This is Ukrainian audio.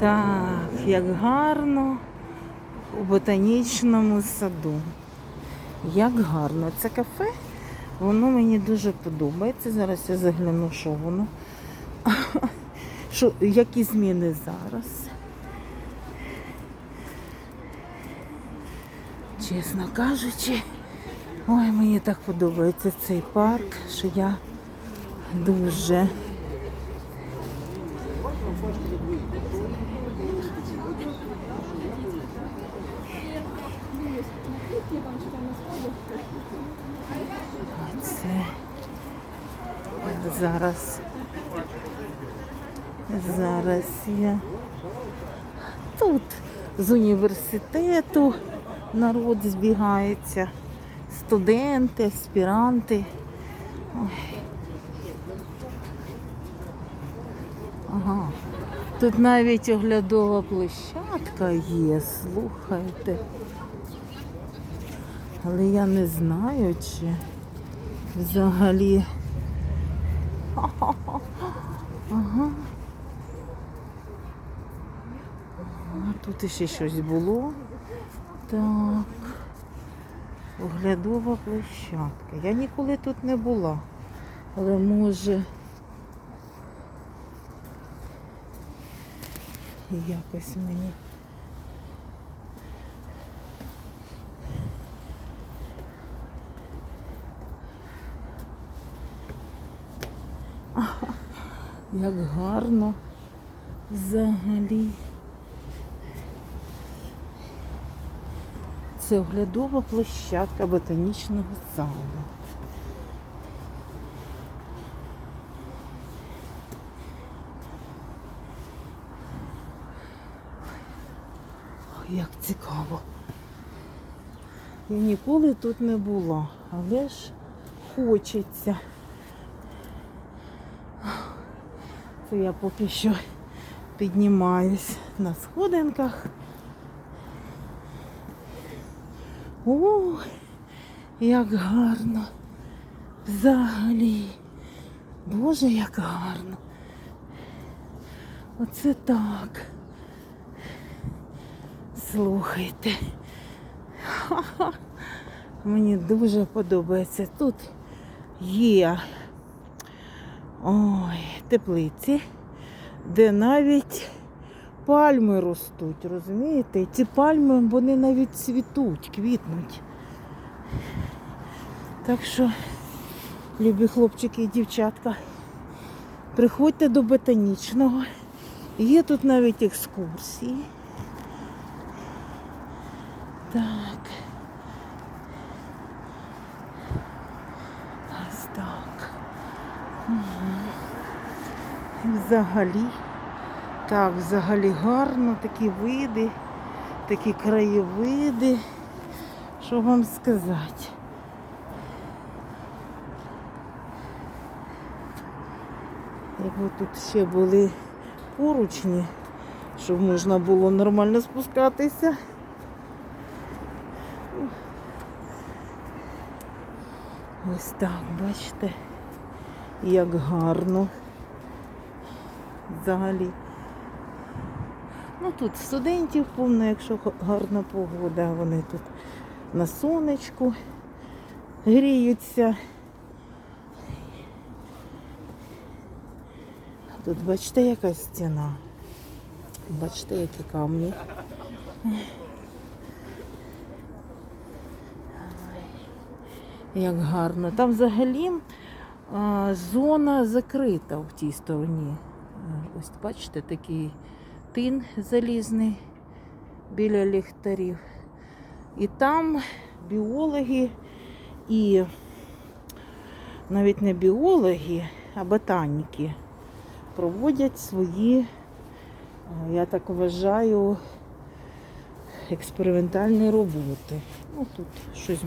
Так, як гарно у ботанічному саду. Як гарно. Це кафе, воно мені дуже подобається. Зараз я загляну, що воно. Що, які зміни зараз? Чесно кажучи, ой, мені так подобається цей парк, що я дуже. Це зараз. Зараз я тут з університету народ збігається, студенти, аспіранти. Ага. Тут навіть оглядова площадка є, слухайте. Але я не знаю, чи взагалі. Ага. Тут ще щось було. Так. Оглядова площадка. Я ніколи тут не була. Але може якось мені. Як гарно взагалі. Це оглядова площадка ботанічного саду. Ой, Як цікаво. Я ніколи тут не була, але ж хочеться. Це я поки що піднімаюсь на сходинках. О, як гарно. Взагалі. Боже, як гарно. Оце так. Слухайте. Ха-ха. Мені дуже подобається. Тут є ой, теплиці, де навіть пальми ростуть, розумієте? І ці пальми вони навіть цвітуть, квітнуть. Так що, любі хлопчики і дівчатка, приходьте до ботанічного. Є тут навіть екскурсії. Так. Ось так. І Взагалі. Так, взагалі гарно, такі види, такі краєвиди. Що вам сказати? Якби тут ще були поручні, щоб можна було нормально спускатися. Ось так, бачите, як гарно. Взагалі. Ну тут студентів повно, якщо гарна погода, вони тут на сонечку гріються. Тут бачите, яка стіна. Бачите, які камні. Як гарно. Там взагалі а, зона закрита в тій стороні. Ось бачите, такий тин залізний біля ліхтарів. І там біологи і навіть не біологи, а ботаніки проводять свої, е, я так вважаю, експериментальні роботи. Ну, тут щось